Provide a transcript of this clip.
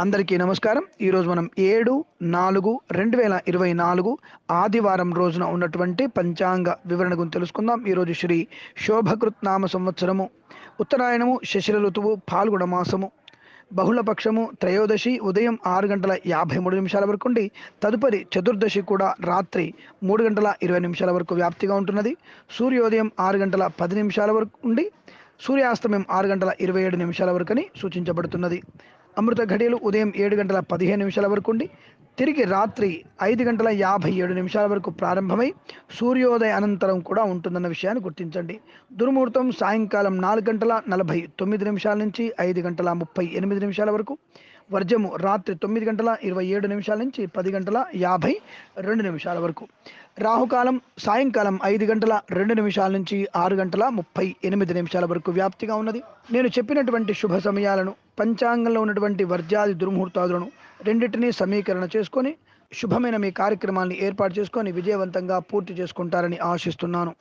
అందరికీ నమస్కారం. ఈరోజు మనం ఏడు నాలుగు రెండు వేల ఇరవై నాలుగు ఆదివారం రోజున ఉన్నటువంటి పంచాంగ వివరణ గురించి తెలుసుకుందాం. ఈరోజు శ్రీ శోభకృత్ నామ సంవత్సరము. ఉత్తరాయణము శశిర ఋతువు పాల్గొన మాసము. బహుళపక్షము త్రయోదశి ఉదయం ఆరు గంటల యాభై మూడు నిమిషాల వరకు ఉండి తదుపరి చతుర్దశి కూడా రాత్రి మూడు గంటల ఇరవై నిమిషాల వరకు వ్యాప్తిగా ఉంటున్నది. సూర్యోదయం ఆరు గంటల పది నిమిషాల వరకు ఉండి సూర్యాస్తమయం ఆరు గంటల ఇరవై ఏడు నిమిషాల వరకు అని సూచించబడుతున్నది. అమృత ఘడియలు ఉదయం ఏడు గంటల పదిహేను నిమిషాల వరకు ఉండి తిరిగి రాత్రి ఐదు గంటల యాభై ఏడు నిమిషాల వరకు ప్రారంభమై సూర్యోదయ అనంతరం కూడా ఉంటుందన్న విషయాన్ని గుర్తించండి. దుర్ముహూర్తం సాయంకాలం నాలుగు గంటల నలభై తొమ్మిది నిమిషాల నుంచి ఐదు గంటల ముప్పై ఎనిమిది నిమిషాల వరకు వర్జము రాత్రి తొమ్మిది గంటల ఇరవై ఏడు నిమిషాల నుంచి పది గంటల యాభై రెండు నిమిషాల వరకు. రాహుకాలం సాయంకాలం ఐదు గంటల రెండు నిమిషాల నుంచి ఆరు గంటల ముప్పై ఎనిమిది నిమిషాల వరకు వ్యాప్తిగా ఉన్నది. నేను చెప్పినటువంటి శుభ సమయాలను పంచాంగంలో ఉన్నటువంటి వర్జాది దుర్ముహూర్తాదులను రెండింటినీ సమీకరణ చేసుకొని శుభమైన మీ కార్యక్రమాన్ని ఏర్పాటు చేసుకొని విజయవంతంగా పూర్తి చేసుకుంటారని ఆశిస్తున్నాను.